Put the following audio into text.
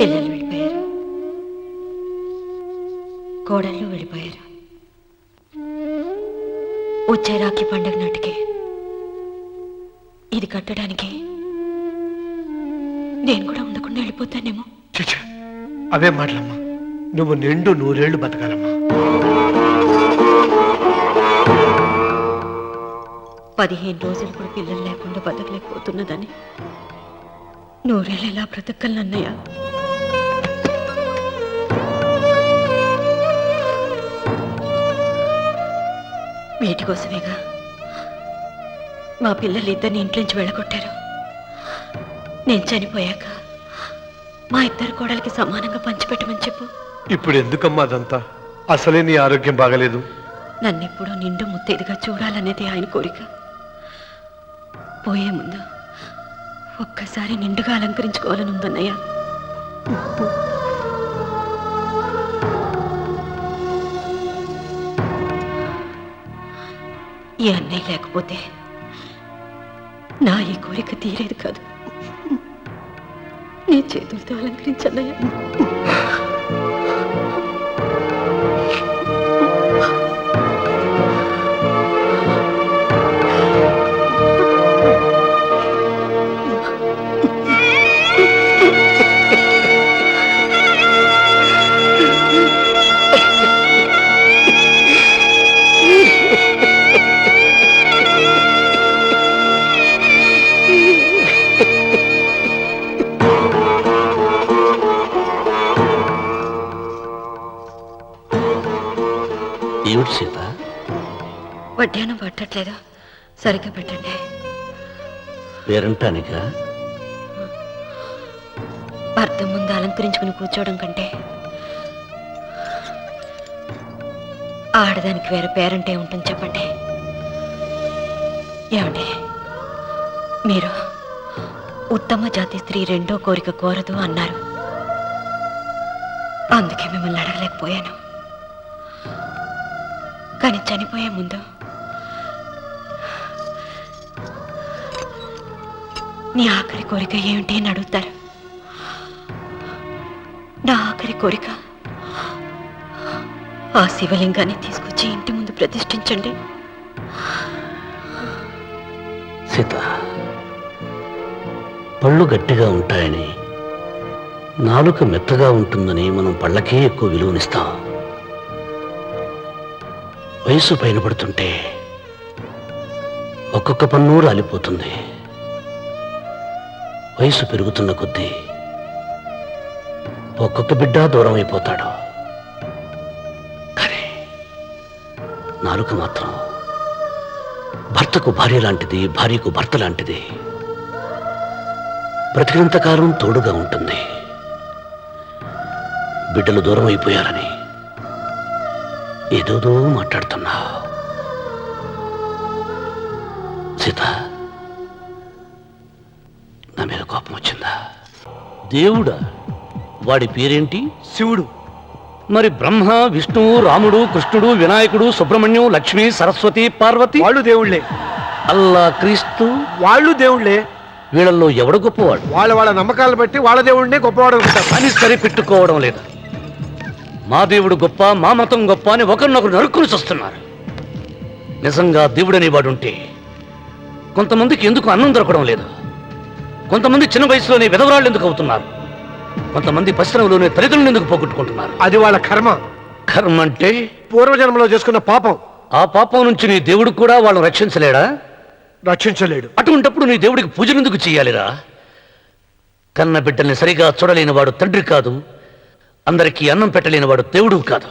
పిల్లలు వెళ్ళిపోయారు కోడళ్ళు వెళ్ళిపోయారు. వచ్చే రాఖీ పండుగ నాటికి ఇది కట్టడానికి నేను కూడా ఉండకుండా వెళ్ళిపోతానేమో. అవే మాటలమ్మా. నువ్వు నిండు నూరేళ్ళు బతకాలమ్మా. పదిహేను రోజులు కూడా పిల్లలు లేకుండా బతకలేకపోతున్నదని. నూరేళ్ళు ఎలా బ్రతకలన్నయ్య వీటి కోసమేగా మా పిల్లలు ఇద్దరిని ఇంట్లో నుంచి వెళ్ళగొట్టారు. నేను చనిపోయాక మా ఇద్దరు కోడలికి సమానంగా పంచిపెట్టమని చెప్పు. ఇప్పుడు ఎందుకమ్మా అదంతా? అసలే నీ ఆరోగ్యం బాగలేదు. నన్నెప్పుడూ నిండు ముత్తైదుగా చూడాలనేది ఆయన కోరిక. పోయే ముందు ఒక్కసారి నిండుగా అలంకరించుకోవాలని ఉందన్నయ్య. అన్నయ్య లేకపోతే నా ఈ కోరిక తీరేది కాదు. నీ చేతులతో అలంకరించన్నయ్య ఏమిటి సీత వడ్డానం పట్టట్లేదు? సరిగ్గా పెట్టండి. పేరంటానికా? భర్త ముందు అలంకరించుకుని కూర్చోవడం కంటే ఆడదానికి వేరే పేరంటే ఉంటుంది చెప్పండి. ఏమండి? మీరు ఉత్తమ జాతి స్త్రీ రెండో కోరిక కోరదు అన్నారు. అందుకే మిమ్మల్ని అడగలేకపోయాను. కానీ చనిపోయే ముందు నీ ఆఖరి కోరిక ఏమిటి అని అడుగుతారు. నా ఆఖరి కోరిక ఆ శివలింగాన్ని తీసుకొచ్చి ఇంటి ముందు ప్రతిష్ఠించండి. సీత పళ్ళు గట్టిగా ఉంటాయని నాలుక మెత్తగా ఉంటుందని మనం పళ్ళకే ఎక్కువ విలువనిస్తాం. వయసు పైన పడుతుంటే ఒక్కొక్క పన్ను రాలిపోతుంది వయసు పెరుగుతున్న కొద్దీ ఒక్కొక్క బిడ్డ దూరం అయిపోతాడు కానీ నాలుక మాత్రం భర్తకు భార్య లాంటిది భార్యకు భర్త లాంటిది. బ్రతికినంతకాలం తోడుగా ఉంటుంది. బిడ్డలు దూరం అయిపోయారని ఏదోదో మాట్లాడుతున్నా సీత నా మీద కోపం వచ్చిందా? దేవుడా వాడి పేరేంటి? శివుడు. మరి బ్రహ్మ విష్ణువు రాముడు కృష్ణుడు వినాయకుడు సుబ్రహ్మణ్యం లక్ష్మి సరస్వతి పార్వతి? వాళ్ళు దేవుళ్ళే. అల్లా క్రీస్తు? వాళ్ళు దేవుళ్ళే. వీళ్ళల్లో ఎవడు గొప్పవాడు? వాళ్ళ వాళ్ళ నమ్మకాలు బట్టి వాళ్ళ దేవుడినే గొప్పవాడు అనుకుంటారు అని సరిపెట్టుకోవడం లేదు. మా దేవుడు గొప్ప మా మతం గొప్ప అని ఒకరినొకరు నరుక్కుని వస్తున్నారు నిజంగా దేవుడనే వాడుంటే కొంతమందికి ఎందుకు అన్నం దొరకడం లేదు? కొంతమంది చిన్న వయసులోనే విధవరాళ్ళు ఎందుకు అవుతున్నారు? కొంతమంది పశ్చిమలోనే తల్లిదండ్రులు ఎందుకు పోగొట్టుకుంటున్నారు? అది వాళ్ళ కర్మ. కర్మ అంటే? పూర్వజన్మలో చేసుకున్న పాపం. ఆ పాపం నుంచి నీ దేవుడు కూడా వాళ్ళని రక్షించలేడా? రక్షించలేడు. అటువంటప్పుడు నీ దేవుడికి పూజలు ఎందుకు చేయాలిరా? కన్న బిడ్డల్ని సరిగా చూడలేని వాడు తండ్రి కాదు. అందరికీ అన్నం పెట్టలేని వాడు దేవుడు కాదు.